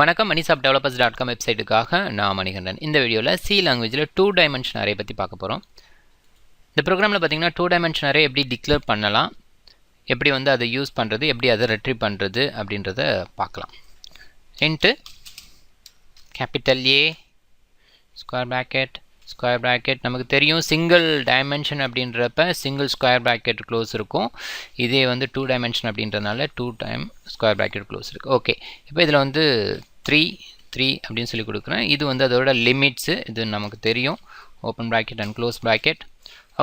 வணக்கம் மணிசாப் developers dot com வெப்சைட்டுக்காக நான் மணிகண்டன். இந்த வீடியோவில் சி லாங்குவேஜில் டூ டைமென்ஷன் அரே பற்றி பார்க்க போகிறோம் இந்த ப்ரோக்ராமில் பார்த்தீங்கன்னா டூ டைமென்ஷன் அரே எப்படி டிக்ளேர் பண்ணலாம் எப்படி வந்து அதை யூஸ் பண்ணுறது எப்படி அதை ரெட்ரி பண்ணுறது அப்படின்றத பார்க்கலாம். Into capital A square bracket square bracket நமக்கு தெரியும் சிங்கிள் டைமென்ஷன் அப்படின்றப்ப சிங்கிள் ஸ்கொயர் ப்ராக்கெட் க்ளோஸ் இருக்கும். இதே வந்து டூ டைமென்ஷன் அப்படின்றதுனால two time square bracket close இருக்குது ஓகே இப்போ இதில் வந்து த்ரீ த்ரீ அப்படின்னு சொல்லி கொடுக்குறேன். இது வந்து அதோட லிமிட்ஸு இது நமக்கு தெரியும். Open bracket and close bracket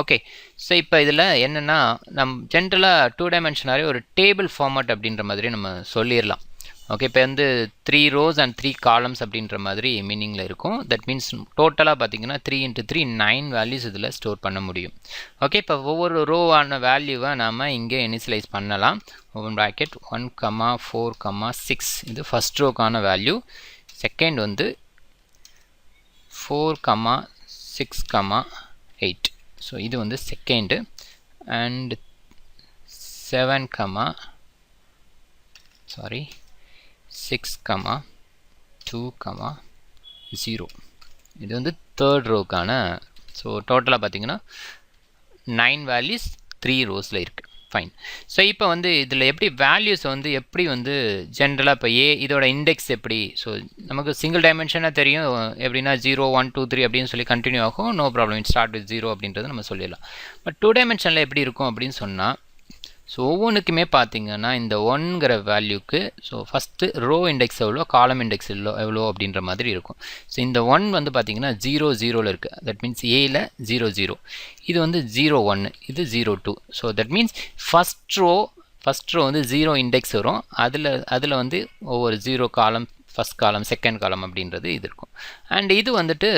okay so இப்போ இதில் என்னென்னா நம் ஜென்ரலாக டூ டைமென்ஷனாலே ஒரு டேபிள் ஃபார்மட் அப்படின்ற மாதிரி நம்ம சொல்லிடலாம். ஓகே இப்போ வந்து three rows and three columns அப்படின்ற மாதிரி மீனிங்கில் இருக்கும். தட் மீன்ஸ் டோட்டலாக பார்த்தீங்கன்னா three into three nine values இதில் ஸ்டோர் பண்ண முடியும். ஓகே இப்போ ஒவ்வொரு ரோவான வேல்யூவை நாம் இங்கே இனிஷியலைஸ் பண்ணலாம். Open bracket one comma four comma six இது ஃபஸ்ட் ரோக்கான வேல்யூ செகண்ட் வந்து four comma six comma eight so இது வந்து second and seven comma sorry six comma two comma zero இது வந்து தேர்ட் ரோக்கான ஸோ டோட்டலாக பார்த்தீங்கன்னா நைன் வேல்யூஸ் த்ரீ ரோஸில் இருக்குது ஃபைன் ஸோ இப்போ வந்து இதில் எப்படி வேல்யூஸ் வந்து எப்படி வந்து ஜென்ரலாக இப்போ ஏ இதோட இண்டெக்ஸ் எப்படி? ஸோ நமக்கு சிங்கிள் டைமென்ஷனாக தெரியும். எப்படின்னா ஜீரோ ஒன் டூ த்ரீ அப்படின்னு சொல்லி கண்டினியூ ஆகும். No problem it start with zero அப்படின்றது நம்ம சொல்லிடலாம். பட் டூ டைமென்ஷனில் எப்படி இருக்கும் அப்படின்னு சொன்னால் ஸோ ஒவ்வொன்றுக்குமே பார்த்தீங்கன்னா இந்த ஒன்ங்கிற வேல்யூக்கு ஸோ ஃபஸ்ட்டு ரோ இண்டெக்ஸ் எவ்வளோ காலம் இண்டெக்ஸ் எவ்வளோ எவ்வளோ அப்படின்ற மாதிரி இருக்கும். ஸோ இந்த ஒன் வந்து பார்த்திங்கன்னா ஜீரோ ஜீரோவில் இருக்குது தட் மீன்ஸ் ஏயில் ஜீரோ ஜீரோ இது வந்து ஜீரோ ஒன்று இது zero two so that means first row first row வந்து ஜீரோ இண்டெக்ஸ் வரும். அதில் அதில் வந்து ஒவ்வொரு ஜீரோ காலம் ஃபஸ்ட் காலம் செகண்ட் காலம் அப்படின்றது இது இருக்கும். அண்ட் இது வந்துட்டு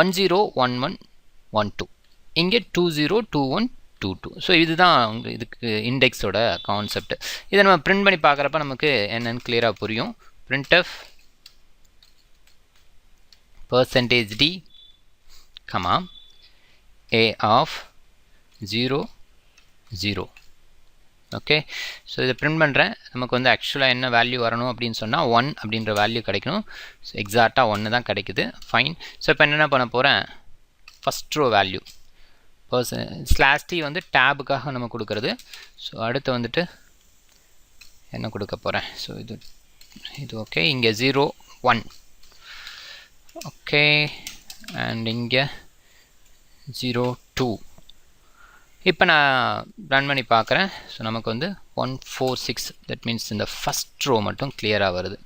one zero one one one two இங்கே two zero two one two two so இதுதான் உங்கள் இதுக்கு இண்டெக்ஸோட கான்செப்ட் இதை நம்ம பிரிண்ட் பண்ணி பார்க்குறப்ப நமக்கு என்னென்னு கிளியராக புரியும். Print of percentage d comma a of zero zero okay so இதை பிரிண்ட் பண்ணுறேன் நமக்கு வந்து ஆக்சுவலாக என்ன வேல்யூ வரணும் அப்படின்னு சொன்னால் ஒன் அப்படின்ற வேல்யூ கிடைக்கணும். ஸோ எக்ஸாக்டாக ஒன்று தான் கிடைக்குது. ஃபைன் ஸோ இப்போ என்னென்ன பண்ண போகிறேன் first row value percent slash t வந்து டேபுக்காக நம்ம கொடுக்குறது. ஸோ அடுத்து வந்துட்டு என்ன கொடுக்க போகிறேன் ஸோ இது இது ஓகே இங்கே ஜீரோ ஒன் ஓகே அண்ட் இங்கே ஜீரோ டூ இப்போ நான் ரன் பண்ணி பார்க்குறேன் ஸோ நமக்கு வந்து one four six that means இந்த ஃபஸ்ட் ரோ மட்டும் கிளியராக வருது.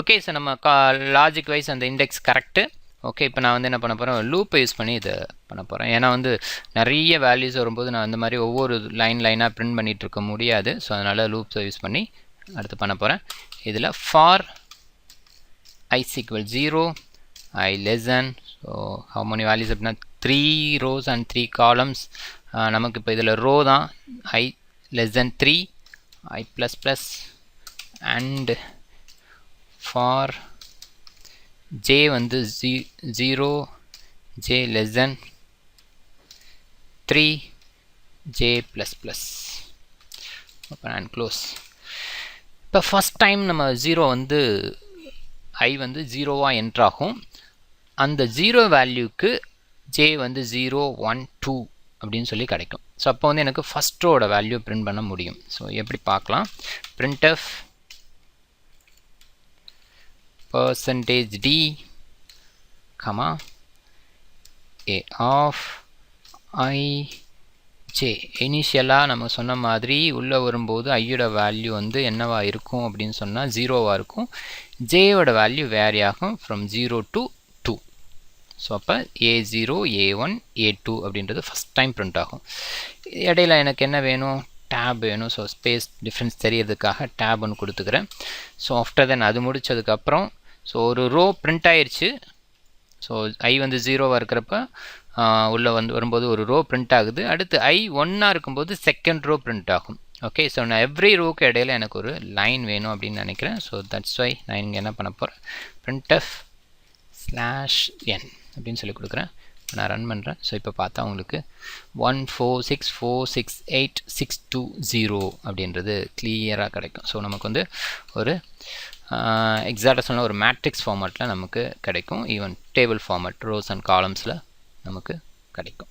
ஓகே ஸோ நம்ம கா லாஜிக் வைஸ் அந்த இண்டெக்ஸ் கரெக்டு ஓகே இப்போ நான் வந்து என்ன பண்ண போகிறேன் லூப்பை யூஸ் பண்ணி இதை பண்ண போகிறேன் ஏன்னா வந்து நிறைய வேல்யூஸ் வரும்போது நான் அந்த மாதிரி ஒவ்வொரு லைன் லைனாக பிரிண்ட் பண்ணிகிட்டு இருக்க முடியாது. ஸோ அதனால் லூப்ஸை யூஸ் பண்ணி அடுத்து பண்ண போகிறேன் இதில் for I equal zero I less than so how many values அப்படின்னா three rows and three columns நமக்கு இப்போ இதில் ரோ தான். I less than three I plus plus and for J வந்து G zero J less than three J plus plus open and close இப்போ first time நம்ம zero வந்து ஐ வந்து ஜீரோவாக என்ட்ராகும் அந்த ஜீரோ வேல்யூக்கு ஜே வந்து ஜீரோ ஒன் டூ அப்படின்னு சொல்லி கிடைக்கும். ஸோ அப்போ வந்து எனக்கு ஃபஸ்ட்டோட வேல்யூ பிரிண்ட் பண்ண முடியும். ஸோ எப்படி பார்க்கலாம்? Printf percentage d comma a of i j. இனிஷியலாக நம்ம சொன்ன மாதிரி உள்ளே வரும்போது ஐயோட வேல்யூ வந்து என்னவா இருக்கும் அப்படின்னு சொன்னால் ஜீரோவாக இருக்கும். ஜேயோட வேல்யூ வேரி ஆகும் from zero to two so அப்போ A zero A one A two அப்படின்றது ஃபஸ்ட் டைம் பிரிண்ட் ஆகும். இடையில எனக்கு என்ன வேணும்? டேப் வேணும். ஸோ ஸ்பேஸ் டிஃப்ரென்ஸ் தெரியறதுக்காக டேப் ஒன்று கொடுத்துக்கிறேன். ஸோ ஆஃப்டர் தென் அது முடித்ததுக்கப்புறம் ஸோ ஒரு ரோ பிரிண்ட் ஆயிடுச்சு ஸோ ஐ வந்து ஜீரோவாக இருக்கிறப்ப உள்ளே வந்து வரும்போது ஒரு ரோ பிரிண்ட் ஆகுது. அடுத்து ஐ ஒன்னாக இருக்கும்போது செகண்ட் ரோ பிரிண்ட் ஆகும். ஓகே ஸோ நான் எவ்ரி ரோக்கு இடையில எனக்கு ஒரு லைன் வேணும் அப்படின்னு நினைக்கிறேன். ஸோ தட்ஸ் வை நான் இங்கே என்ன பண்ண போகிறேன் பிரிண்ட் எஃப் ஸ்லாஷ் என் அப்படின்னு சொல்லி கொடுக்குறேன். நான் ரன் பண்ணுறேன் ஸோ இப்போ பார்த்தா உங்களுக்கு one four six four six eight six two zero அப்படின்றது கிளியராக கிடைக்கும். ஸோ நமக்கு வந்து ஒரு எக்ஸாக்டாக சொன்ன ஒரு மேட்ரிக்ஸ் ஃபார்மேட்டில் நமக்கு கிடைக்கும். Even table format rows and காலம்ஸில் நமக்கு கிடைக்கும்.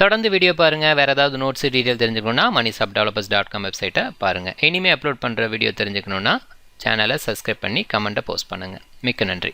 தொடர்ந்து வீடியோ பாருங்கள் வேறு ஏதாவது நோட்ஸ் டீட்டெயில் தெரிஞ்சுக்கணுன்னா money sub developers dot com வெப்சைட்டை பாருங்கள் இனிமேல் அப்லோட் பண்ணுற வீடியோ தெரிஞ்சுக்கணுன்னா சேனலை சப்ஸ்கிரைப் பண்ணி கமெண்ட்டை போஸ்ட் பண்ணுங்கள் மிக்க நன்றி.